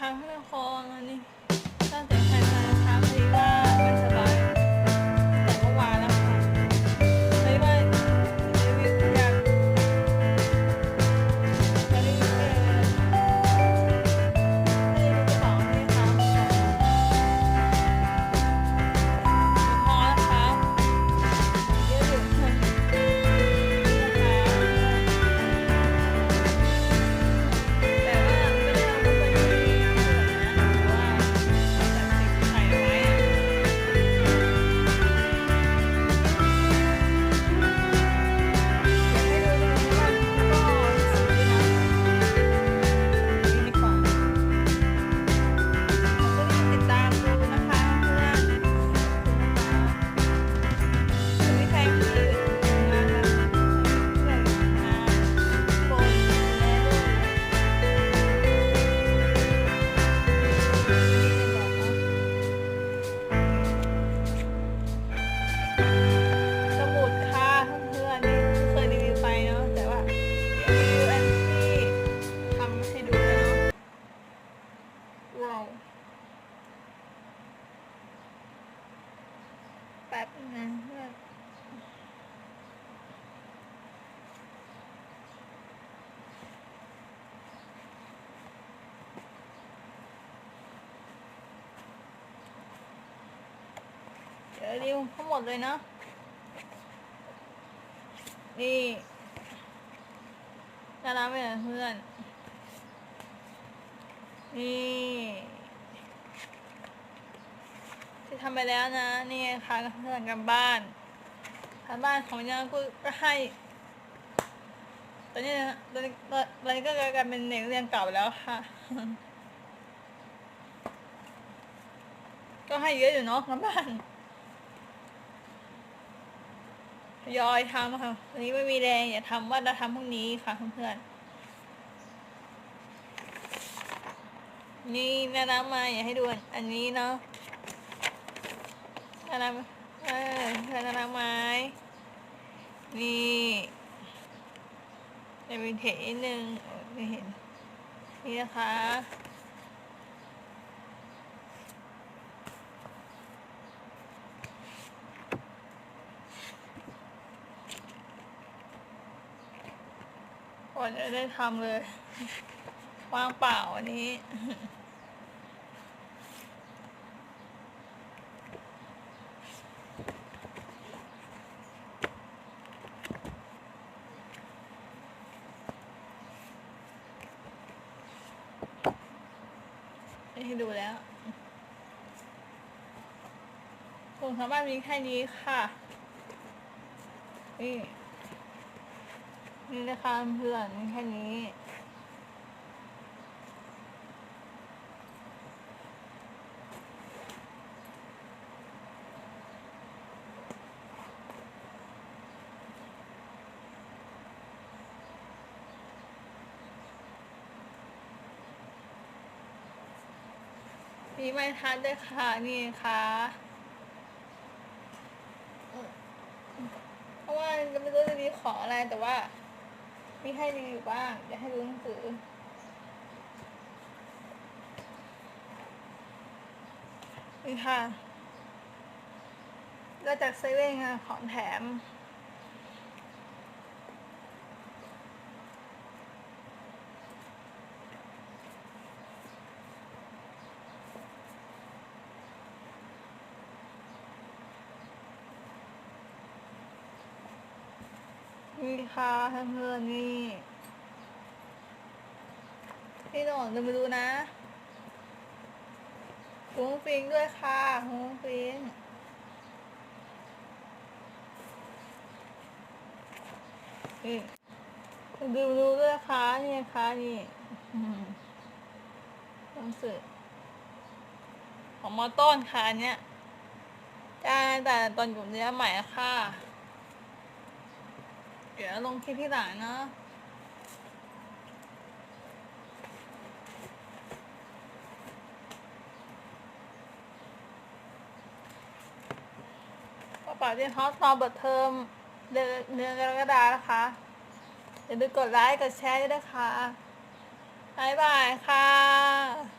ค่ะพระน ว้าวแป๊บนึงนะเพื่อนเดี๋ยวรีวิวทั้งหมดเลยนะ นี่น่ารักไหมล่ะเพื่อน นี่ ทำไปแล้วนะ นี่ไงค่ะเพื่อนกันบ้านกันบ้านของยังกูก็ให้ ตอนนี้นะตอนนี้ตอนนี้ก็กลายเป็นเด็กเรียนเก่าแล้วค่ะ ก็ให้เยอะอยู่เนาะกันบ้านยอยทำค่ะวันนี้ไม่มีแรงอย่าทำว่าเราทำพรุ่งนี้ค่ะเพื่อนๆนี่น่ารักมาอย่าให้ดูอันนี้เนาะ น่ารักเออธน่ารักไหมนี่จะมีเทนิดนึงไม่เห็น นี่นะคะก่อนจะได้ทำเลย ว่างเปล่าวันนี้ ให้ดูแล้วผมสามารถมีแค่นี้ค่ะ นี่ นี่นะคะเพื่อนแค่นี้ มีไม้ทัดด้วยค่ะ นี่ค่ะเพราะว่าจะไม่รู้จะมีของอะไรแต่ว่า มีให้รีวิวบ้างอยากให้ดูหนังสือนี่ค่ะก็จากเซเว่นค่ะของแถม นี่ ค่ะเพื่อนๆนี่ พี่หนอนจะมาดูนะหุงฟิงด้วยค่ะหุงฟิงนี่ดูดูด้วยค่ะนี่ค่ะนี่อืมหนังสือของมอต้นค่ะเนี้ยจ้แต่ตอนอยู่เนื้อใหม่ค่ะ เดี๋ยวลงคลิปที่หลังนะกระเป๋าเรียนฮอสตอนเปิดเทอมเดือนเดือนกรกฎานะคะอย่าลืมกดไลค์ กดแชร์ด้วยนะคะ บ๊ายบายค่ะ